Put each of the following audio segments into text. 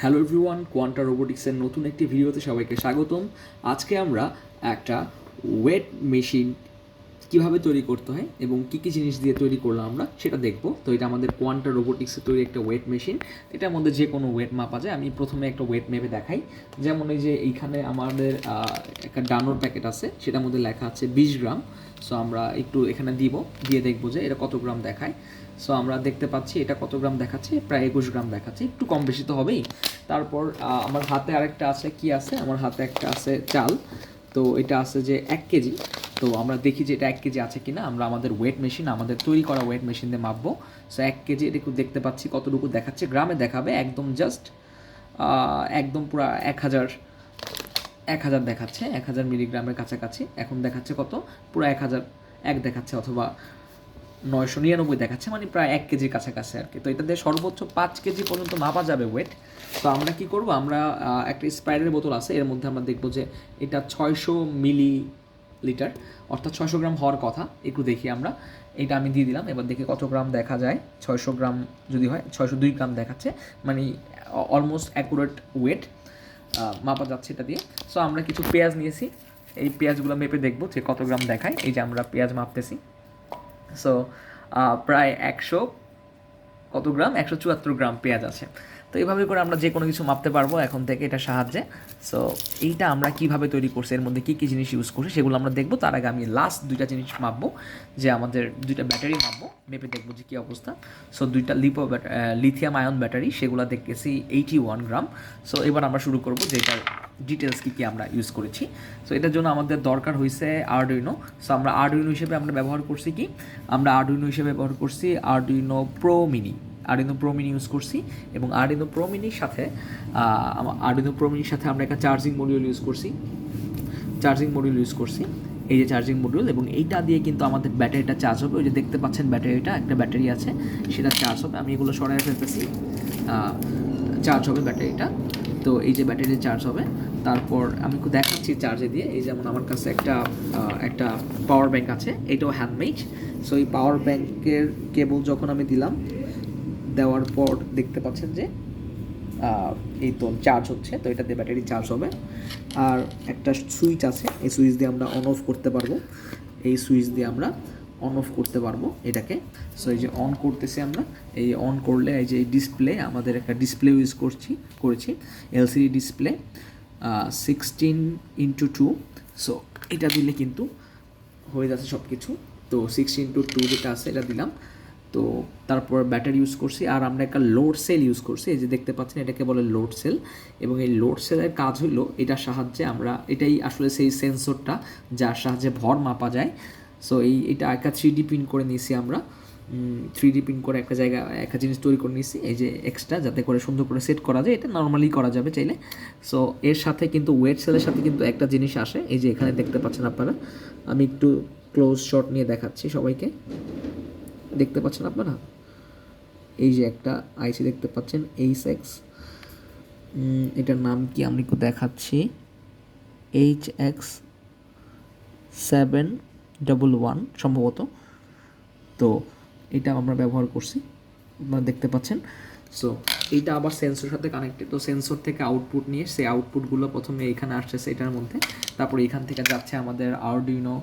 Hello everyone quanta রোবোটিক্সের নতুন একটি ভিডিওতে সবাইকে স্বাগতম। আজকে আমরা একটা ওয়েট মেশিন কীভাবে তৈরি করতে হয় এবং কী কী জিনিস দিয়ে তৈরি করলাম আমরা সেটা দেখব। তো এটা আমাদের কোয়ান্টা রোবোটিক্সের তৈরি একটা ওয়েট মেশিন এটার মধ্যে যে কোনো ওয়েট মাপা যায় আমি প্রথমে একটা ওয়েট মেপে দেখাই। যেমন এই যে এইখানে আমাদের একটা ডানোর প্যাকেট আছে, সেটার মধ্যে লেখা আছে বিশ গ্রাম। সো আমরা একটু এখানে দিব, দিয়ে দেখব যে এটা কত গ্রাম দেখায়। সো আমরা দেখতে পাচ্ছি এটা কত গ্রাম দেখাচ্ছে, প্রায় একুশ গ্রাম দেখাচ্ছে, একটু কম বেশি তো হবেই। তারপর আমার হাতে আরেকটা আছে, কি আছে? আমার হাতে একটা আছে চাল। তো এটা আছে যে এক কেজি। তো আমরা দেখি যে এটা এক কেজি আছে কিনা। আমরা আমাদের ওয়েট মেশিন, আমাদের তৈরি করা ওয়েট মেশিন দিয়ে মাপবো। সো এক কেজি, এটা একটু দেখতে পাচ্ছি কতটুকু দেখাচ্ছে। গ্রামে দেখাবে একদম জাস্ট একদম পুরো এক হাজার এক হাজার দেখাচ্ছে, এক হাজার মিলিগ্রামের কাছাকাছি। এখন দেখাচ্ছে কত? পুরো এক হাজার, এক দেখাচ্ছে অথবা নয়শো নিরানব্বই দেখাচ্ছে মানে প্রায় এক কেজির কাছাকাছি আর কি। তো এটাতে সর্বোচ্চ পাঁচ কেজি পর্যন্ত মাপা যাবে ওয়েট তো আমরা কি করব? আমরা একটা স্প্রাইডের বোতল আছে, এর মধ্যে আমরা দেখব যে এটা ছয়শো মিলি লিটার অর্থাৎ ছয়শো গ্রাম হওয়ার কথা। একটু দেখি আমরা। এটা আমি দিয়ে দিলাম, এবার দেখি কত গ্রাম দেখা যায়। ছয়শো গ্রাম যদি হয়, ছয়শো দুই গ্রাম দেখাচ্ছে মানে অলমোস্ট অ্যাকুরেট ওয়েট মাপা যাচ্ছে এটা দিয়ে। সো আমরা কিছু পেঁয়াজ নিয়েছি। এই পেঁয়াজগুলো মেপে দেখব যে কত গ্রাম দেখায়। এই যে আমরা পেঁয়াজ মাপতেছি। সো প্রায় একশো কত গ্রাম? একশো চুয়াত্তর গ্রাম পেঁয়াজ আছে। তো এইভাবে করে আমরা যে কোনো কিছু মাপতে পারব এখন থেকে এটা সাহায্যে। সো এইটা আমরা কীভাবে তৈরি করছি, এর মধ্যে কী কী জিনিস ইউজ করছি সেগুলো আমরা দেখব। তার আগে আমি লাস্ট দুইটা জিনিস মাপবো, যে আমাদের দুইটা ব্যাটারি মাপবো, মেপে দেখব যে কী অবস্থা। সো দুইটা লিপো লিথিয়াম আয়ন ব্যাটারি সেগুলো দেখতেছি এইটি ওয়ান গ্রাম সো এবার আমরা শুরু করব যে এটার ডিটেলস কী কী আমরা ইউজ করেছি। সো এটার জন্য আমাদের দরকার হয়েছে আরডুইনো সো আমরা আরডুইনো হিসেবে আমরা ব্যবহার করছি কি? আমরা আরডুইনো হিসেবে ব্যবহার করছি Arduino pro mini Arduino pro mini use করছি এবং আরডিনো প্রো মিনির সাথে আরডিনো প্রো মিনির সাথে আমরা একটা চার্জিং মডিউল ইউজ করছি। চার্জিং মডিউল ইউজ করছি। এই যে চার্জিং মডিউল এবং এইটা দিয়ে কিন্তু আমাদের ব্যাটারিটা চার্জ হবে। ওই যে দেখতে পাচ্ছেন ব্যাটারিটা, একটা ব্যাটারি আছে, সেটা চার্জ হবে। আমি এগুলো সরাই ফেলতেছি। চার্জ হবে ব্যাটারিটা। তো এই যে ব্যাটারি চার্জ হবে। তারপর আমি দেখাচ্ছি চার্জে দিয়ে। এই যেমন আমার কাছে একটা একটা পাওয়ার ব্যাংক আছে। এটাও হ্যান্ডমেড সো এই পাওয়ার ব্যাংকের কেবল যখন আমি দিলাম দেওয়ার পর দেখতে পাচ্ছেন যে এই তো চার্জ হচ্ছে, তো এটাতে ব্যাটারি চার্জ হবে। আর একটা সুইচ আছে, এই সুইচ দিয়ে আমরা অন অফ করতে পারব। এই সুইচ দিয়ে আমরা অন অফ করতে পারব এটাকে। সো এই যে অন করতেছি আমরা, এই অন করলে এই যে এই ডিসপ্লে আমাদের একটা ডিসপ্লে ইউজ করছি, করেছি LCD display sixteen into two so এটা দিলে কিন্তু হয়ে যাচ্ছে সব কিছু তো সিক্সটিন টু টু যেটা আছে, এটা দিলাম। তো তারপর ব্যাটারি ইউজ করছি, আর আমরা একটা লোড সেল ইউজ করছি, এই যে দেখতে পাচ্ছেন এটাকে বলে লোড সেল এবং এই লোড সেলের কাজ হলো এটার সাহায্যে আমরা, এটাই আসলে সেই সেন্সরটা যার সাহায্যে ভর মাপা যায়। সো এই এটা একটা থ্রি ডি প্রিন্ট করে নিয়েছি আমরা। থ্রি ডি প্রিন্ট করে একটা জায়গা, একটা জিনিস তৈরি করে নিয়েছি, এই যে এক্সট্রা যাতে করে সুন্দর করে সেট করা যায়, এটা নর্মালি করা যাবে চাইলে। সো এর সাথে কিন্তু ওয়েট সেলের সাথে কিন্তু একটা জিনিস আসে, এই যে এখানে দেখতে পাচ্ছেন আপনারা। আমি একটু ক্লোজ শট নিয়ে দেখাচ্ছি সবাইকে। দেখতে পাচ্ছেন আপনারা? এই যে একটা আইসি দেখতে পাচ্ছেন এইচ এক্স এটার নাম কি আমি একটু দেখাচ্ছি। H X seven double one সম্ভবত। তো এটা আমরা ব্যবহার করছি, আপনারা দেখতে পাচ্ছেন। সো এইটা আবার সেন্সর সাথে কানেক্টেড তো সেন্সর থেকে আউটপুট নিয়ে সেই আউটপুটগুলো প্রথমে এখানে আসছে সেটার মধ্যে। তারপরে এখান থেকে যাচ্ছে আমাদের আরডিনো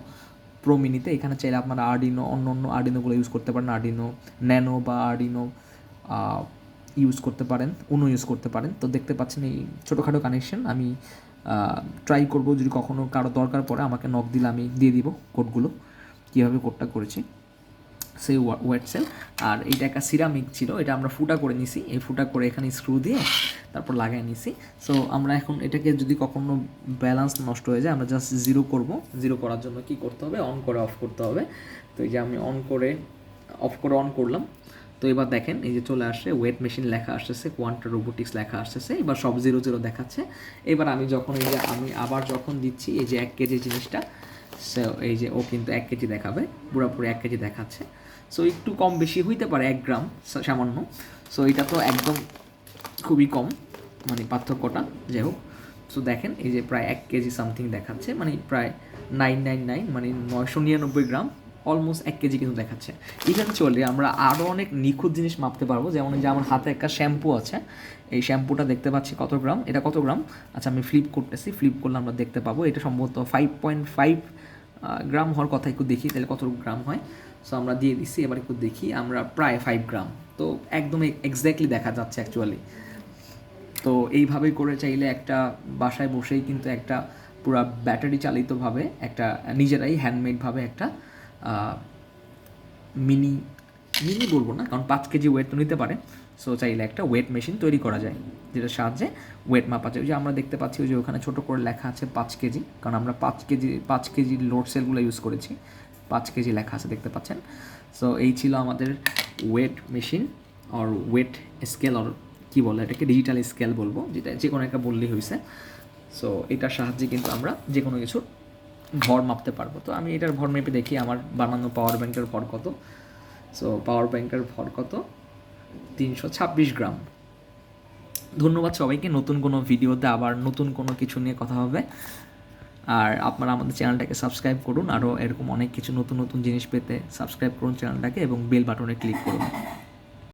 প্রো মিনিতে এখানে চাইলে আপনারা আরডিনো অন্য অন্য আরডিনোগুলো ইউজ করতে পারেন। আর্ডিনো ন্যানো বা আরডিনো ইউজ করতে পারেন উনো ইউজ করতে পারেন। তো দেখতে পাচ্ছেন এই ছোটোখাটো কানেকশন আমি ট্রাই করব। যদি কখনও কারও দরকার পড়ে, আমাকে নক দিলে আমি দিয়ে দিব কোডগুলো কীভাবে কোডটা করেছি? সেই ওয়েট সেল আর এটা একটা সিরামিক ছিল, এটা আমরা ফুটা করে নিছি। এই ফুটা করে এখানে স্ক্রু দিয়ে তারপর লাগাই নিছি। সো আমরা এখন এটাকে যদি কখনো ব্যালেন্স নষ্ট হয়ে যায়, আমরা জাস্ট জিরো করব। জিরো করার জন্য কি করতে হবে? অন করে অফ করতে হবে। তো এই যে আমি অন করে অফ করে অন করলাম। তো এবার দেখেন, এই যে চলে আসছে ওয়েট মেশিন লেখা আসতেছে কোয়ান্টা রোবোটিক্স লেখা আসতেছে। এবার সব জিরো জিরো দেখাচ্ছে। এবার আমি যখন এই যে, আমি আবার যখন দিচ্ছি, এই যে এক কেজি জিনিসটা এই যে ও কিন্তু এক কেজি দেখাবে, পুরোপুরি এক কেজি দেখাচ্ছে। সো একটু কম বেশি হইতে পারে এক গ্রাম সামান্য। সো এটা তো একদম খুবই কম মানে পার্থক্যটা, যাই হোক। সো দেখেন, এই যে প্রায় এক কেজি সামথিং দেখাচ্ছে মানে প্রায় নাইন নাইন নাইন মানে নয়শো নিরানব্বই গ্রাম, অলমোস্ট এক কেজি কিন্তু দেখাচ্ছে। ইভেনচুয়ালি আমরা আরও অনেক নিখুঁত জিনিস মাপতে পারব, যেমন যে আমার হাতে একটা শ্যাম্পু আছে, এই শ্যাম্পুটা দেখতে পাচ্ছি কত গ্রাম, এটা কত গ্রাম? আচ্ছা আমি ফ্লিপ করতেছি ফ্লিপ করলে আমরা দেখতে পাবো, এটা সম্ভবত ফাইভ পয়েন্ট ফাইভ গ্রাম হওয়ার কথা একটু দেখি, তাহলে কত গ্রাম হয়? সো আমরা দিয়ে দিচ্ছি, এবার একটু দেখি, আমরা প্রায় ফাইভ গ্রাম। তো একদম এক্স্যাক্টলি দেখা যাচ্ছে অ্যাকচুয়ালি তো এইভাবে করে চাইলে একটা বাসায় বসেই কিন্তু একটা পুরো ব্যাটারি চালিতভাবে একটা, নিজেরাই হ্যান্ডমেডভাবে একটা মিনি মিনি বলব না, কারণ পাঁচ কেজি ওয়েট তো নিতে পারে। সো চাইলে একটা ওয়েট মেশিন তৈরি করা যায়, যেটার সাহায্যে ওয়েট মাপা যায় ওই যে আমরা দেখতে পাচ্ছি যে ওখানে ছোটো করে লেখা আছে পাঁচ কেজি, কারণ আমরা পাঁচ কেজি পাঁচ কেজি লোড সেলগুলো ইউজ করেছি। পাঁচ কেজি লেখা আছে, দেখতে পাচ্ছেন? সো এই ছিল আমাদের ওয়েট মেশিন আর ওয়েট স্কেল আর কী বলে এটাকে ডিজিটাল স্কেল বলব, যেটা যে কোনো একটা বললেই হয়েছে সো এটার সাহায্যে কিন্তু আমরা যে কোনো কিছুর ভর মাপতে পারব। তো আমি এটার ভর মেপে দেখি, আমার বানানো পাওয়ার ব্যাংকের ভর কত। সো পাওয়ার ব্যাংকের ভর কত? তিনশো ছাব্বিশ গ্রাম। ধন্যবাদ সবাইকে, নতুন কোনো ভিডিওতে আবার নতুন কোনো কিছু নিয়ে কথা হবে। আর আপনারা আমাদের চ্যানেলটাকে সাবস্ক্রাইব করুন, আরও এরকম অনেক কিছু নতুন নতুন জিনিস পেতে সাবস্ক্রাইব করুন চ্যানেলটাকে এবং বেল বাটনে ক্লিক করুন।